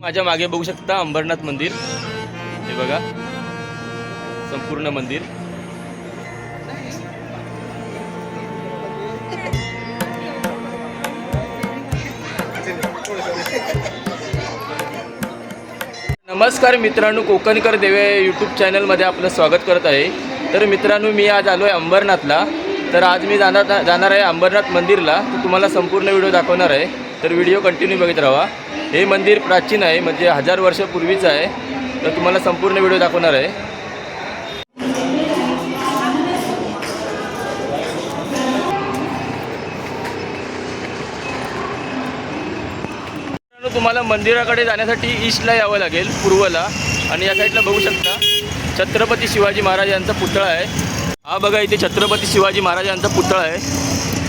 माझ्या मागे बघू शकता अंबरनाथ मंदिर. हे बघा. संपूर्ण मंदिर. नमस्कार मित्रांनो कोकणकर देवे यूट्यूब चॅनलमध्ये आपलं स्वागत करत आहे. तर मित्रांनो मी आज आलो आहे अंबरनाथला. तर आज मी जाणार जाणार आहे अंबरनाथ मंदिरला. तर तुम्हाला संपूर्ण व्हिडिओ दाखवणार आहे. तर व्हिडिओ कंटिन्यू बघित राहा. हे मंदिर प्राचीन आहे म्हणजे हजार वर्षापूर्वीचं आहे. तर तुम्हाला संपूर्ण व्हिडिओ दाखवणार आहे. तुम्हाला मंदिराकडे जाण्यासाठी ईस्टला यावं लागेल पूर्वला. आणि या साईडला बघू शकता छत्रपती शिवाजी महाराज यांचा पुतळा आहे. हा बघा इथे छत्रपती शिवाजी महाराज यांचा पुतळा आहे.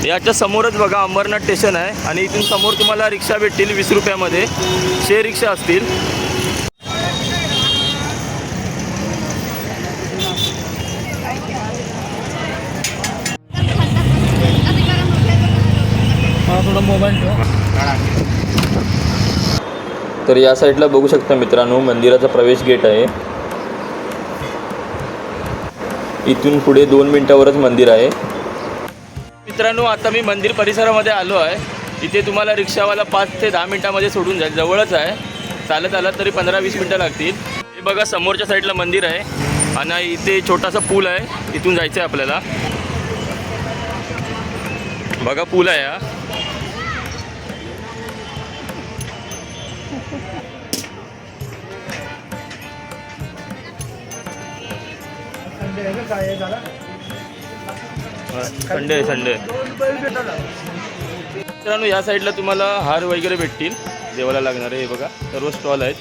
याच्या समोरच बघा अंबरनाथ स्टेशन आहे आणि इथून समोर तुम्हाला रिक्षा भेटतील वीस रुपयामध्ये. शे रिक्षा असतील. तर या साईडला बघू शकता मित्रांनो मंदिराचा प्रवेश गेट आहे. इथून पुढे दोन मिनिटावरच मंदिर आहे. मित्रांनो आता मी मंदिर परिसरामध्ये आलो आहे. इथे तुम्हाला रिक्षावाला पाच ते दहा मिनिटामध्ये सोडून जाईल. जवळच आहे. चालत आलं तरी पंधरा वीस मिनटं लागतील. हे बघा समोरच्या साईडला मंदिर आहे. आणि इथे छोटासा पूल आहे. इथून जायचं आहे आपल्याला. बघा पूल आहे हा. काय आहे संडे संडे. मित्रांनो या साईडला तुम्हाला हार वगैरे भेटतील. देवाला लागणारे हे बघा सर्व स्टॉल आहेत.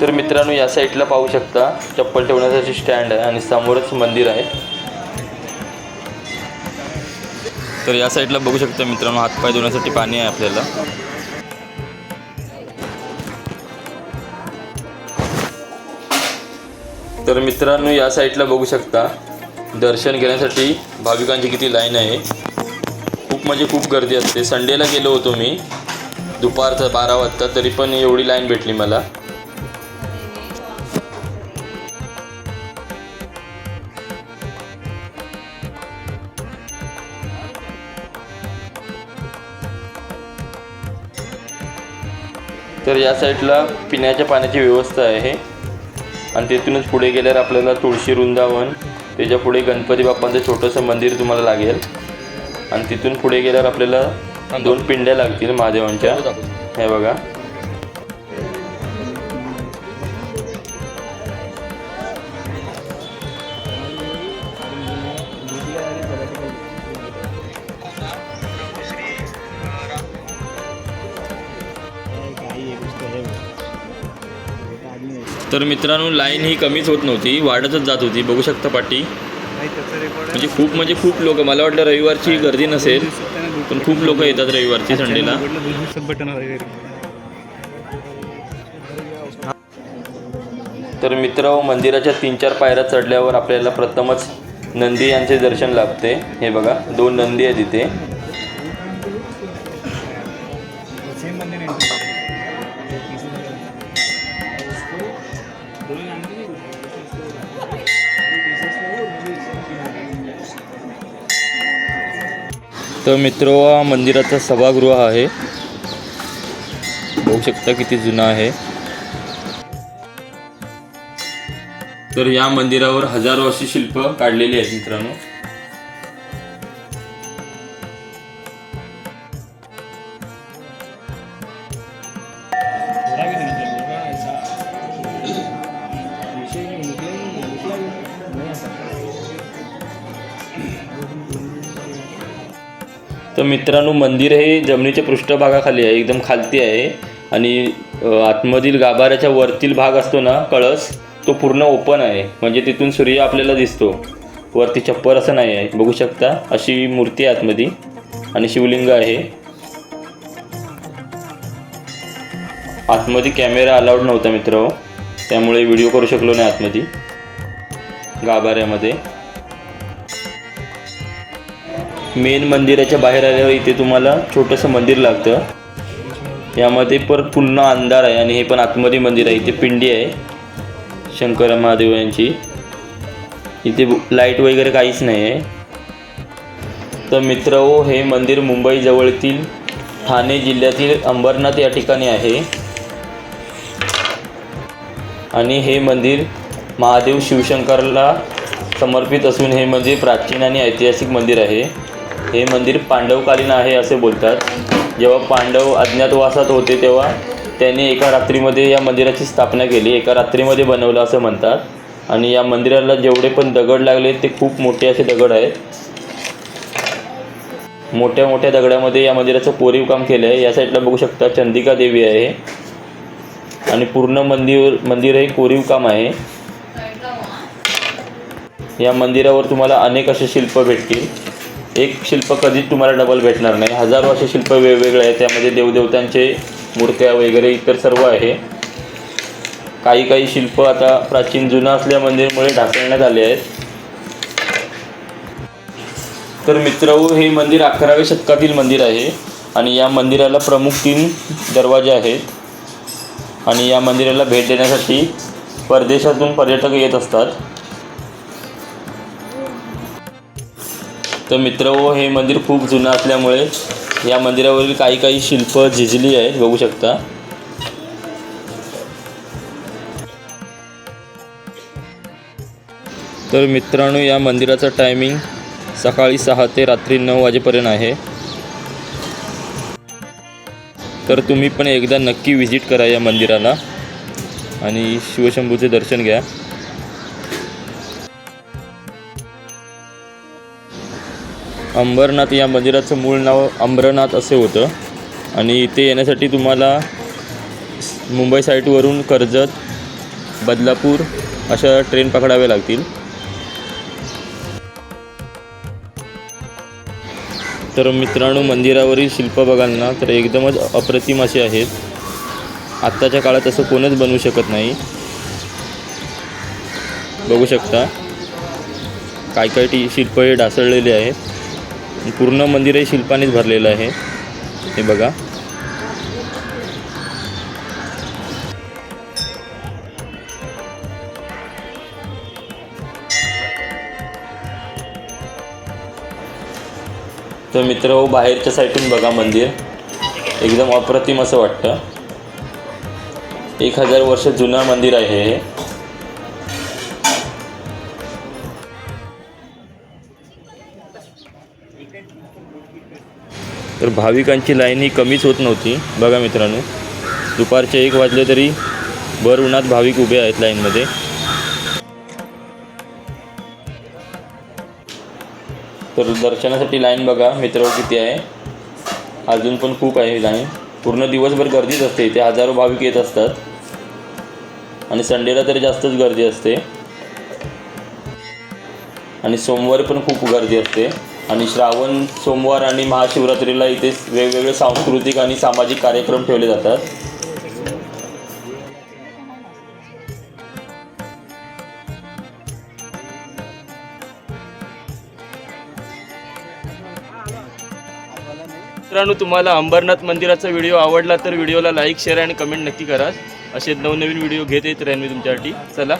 तर मित्रांनो या साईडला पाहू शकता चप्पल ठेवण्यासाठी स्टँड आहे आणि समोरच मंदिर आहे. तर या साईडला बघू शकता मित्रांनो हातपाय धुण्यासाठी पाणी आहे आपल्याला. तर मित्रांनो या साईडला बघू शकता दर्शन घेण्यासाठी भाविकांची किती लाईन आहे. खूप म्हणजे खूप गर्दी असते. संडेला गेलो होतो मी दुपारचा बारा वाजता तरी पण एवढी लाईन भेटली मला. तर या साईडला पिण्याच्या पाण्याची व्यवस्था आहे. आणि तिथूनच पुढे गेल्यावर आपल्याला तुळशी वृंदावन त्याच्या पुढे गणपती बाप्पांचं छोटंसं मंदिर तुम्हाला लागेल. आणि तिथून पुढे गेल्यावर आपल्याला दोन पिंड्या लागतील महादेवांच्या. हे बघा. तर मित्रांनो लाईन ही कमीच होत नव्हती वाढतच जात होती. बघू शकता पाठी म्हणजे खूप म्हणजे खूप लोक मला वाटलं रविवारची गर्दी नसेल पण खूप लोक येतात रविवारची संडेला. तर मित्र मंदिराच्या तीन चार पायऱ्या चढल्यावर आपल्याला प्रथमच नंदी यांचे दर्शन लाभते. हे बघा दोन नंदी आहेत इथे. तर मित्र मंदिराचा सभागृह आहे. बघू शकता किती जुना आहे. तर या मंदिरावर हजारो अशी शिल्प काढलेली आहेत मित्रांनो. तर मित्रांनो मंदिर हे जमिनीच्या पृष्ठभागाखाली आहे एकदम खालती आहे. आणि आतमधील गाभाऱ्याच्या वरतील भाग असतो ना कळस तो पूर्ण ओपन आहे. म्हणजे तिथून सूर्य आपल्याला दिसतो. वरती छप्पर असं नाही आहे. बघू शकता अशी मूर्ती आहे आतमध्ये आणि शिवलिंग आहे. आतमध्ये कॅमेरा अलाउड नव्हता मित्र त्यामुळे व्हिडिओ करू शकलो नाही आतमध्ये गाभाऱ्यामध्ये. मेन मंदिराच्या बाहेर आल्यावर इथे तुम्हाला छोटंसं मंदिर लागतं. यामध्ये पर पूर्ण अंधार आहे आणि हे पण आतमध्ये मंदिर आहे. इथे पिंडी आहे. शंकर महादेव यांची. इथे लाइट वगैरे काहीच नाही आहे तर मित्र हे मंदिर मुंबईजवळतील ठाणे जिल्ह्यातील अंबरनाथ या ठिकाणी आहे. आणि हे मंदिर महादेव शिवशंकरला समर्पित असून हे मंदिर प्राचीन आणि ऐतिहासिक मंदिर आहे. हे मंदिर पांडवकालीन आहे असे बोलतात. जेव्हा पांडव अज्ञातवासात होते तेव्हा त्यांनी एका रात्रीमध्ये या मंदिराची स्थापना केली. एका रात्रीमध्ये बनवलं असं म्हणतात. आणि या मंदिराला जेवढे पण दगड लागले ते खूप मोठे असे दगड आहेत. मोठ्या मोठ्या दगडामध्ये या मंदिराचं कोरीव काम केलं आहे या साईडला बघू शकता चंदिका देवी आहे. आणि पूर्ण मंदिर मंदिर हे कोरीव काम आहे. या मंदिरावर तुम्हाला अनेक असे शिल्प भेटतील. एक शिल्प कधीच तुम्हाला डबल भेटणार नाही. हजारो असे शिल्प वेगवेगळे आहेत. त्यामध्ये देवदेवतांचे मूर्त्या वगैरे इतर सर्व आहे. काही काही शिल्प आता प्राचीन जुनं असल्या मंदिरमुळे ढासळण्यात आले आहेत. तर मित्र हे मंदिर अकराव्या शतकातील मंदिर आहे. आणि या मंदिराला प्रमुख तीन दरवाजे आहेत. आणि या मंदिराला भेट देण्यासाठी परदेशातून पर्यटक येत असतात. तर मित्र हो, हे मंदिर खूप जुनं असल्यामुळे या मंदिरावरील काही काही शिल्प झिजली आहेत बघू शकता. तर मित्रांनो या मंदिराचं टायमिंग सकाळी सहा ते रात्री नऊ वाजेपर्यंत आहे. तर तुम्ही पण एकदा नक्की व्हिजिट करा या मंदिराला आणि शिवशंभूचे दर्शन घ्या. अंबरनाथ या मंदिराचं मूळ नाव अंबरनाथ असे होतं. आणि इथे येण्यासाठी तुम्हाला मुंबई साईटवरून कर्जत बदलापूर अशा ट्रेन पकडाव्या लागतील. तर मित्रांनो मंदिरावरील शिल्प बघाल ना तर एकदमच अप्रतिम असे आहेत. आत्ताच्या काळात असं कोणच बनवू शकत नाही. बघू शकता काय काय टी शिल्प हे ढासळलेले आहेत. पूर्ण मंदिर हे शिल्पानेच भरलेलं आहे. हे बघा. तर मित्र हो बाहेरच्या साईडून बघा मंदिर. एकदम अप्रतिम असं वाटतं. एक हजार वर्ष जुनं मंदिर आहे हे. तर भाविकांची लाईन ही कमीच होत नव्हती. बघा मित्रांनो दुपारचे एक वाजले तरी भर उन्हात भाविक उभे आहेत लाईनमध्ये. तर दर्शनासाठी लाईन बघा मित्र किती आहे. अजून पण खूप आहे लाईन. पूर्ण दिवसभर गर्दीच असते इथे. हजारो भाविक येत असतात. आणि संडेला तरी जास्तच गर्दी असते. आणि सोमवारी पण खूप गर्दी असते. आणि श्रावण सोमवार आणि महाशिवरात्रीला इथे वेगवेगळे सांस्कृतिक आणि सामाजिक कार्यक्रम ठेवले जातात. मित्रांनो तुम्हाला अंबरनाथ मंदिराचा व्हिडिओ आवडला तर व्हिडिओला लाईक शेअर आणि कमेंट नक्की करा. असे नवनवीन व्हिडिओ घेत येत राहीन मी तुमच्यासाठी. चला.